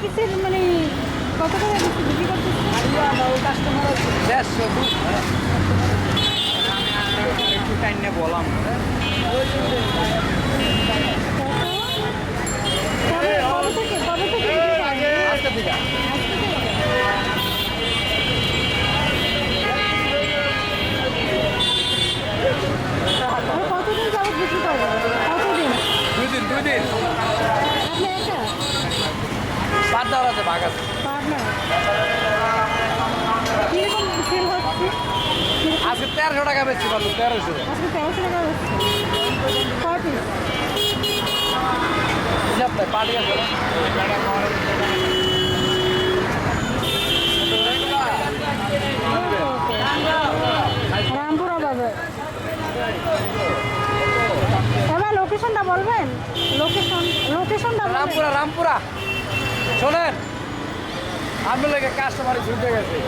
পিসের মানে কত টাকা বিক্রি করতেছে? দেড়শো একটু টাইম নিয়ে বললাম কতদিন যাবত বিক্রি করেন? কতদিন দুই দিন দুই দিন আপনি একা? বাদ দেওয়ার আছে। ভাগ আছে আজকে তেরোশো টাকা বেশি পারল তেরোশো। হিসাব তাই পার্টি আছে রামপুরা বাজার। এবার লোকেশনটা বলবেন? লোকেশন লোকেশনটা রামপুরা রামপুরা। শোনেন লেগে কাস্টমারে ছুটে গেছে।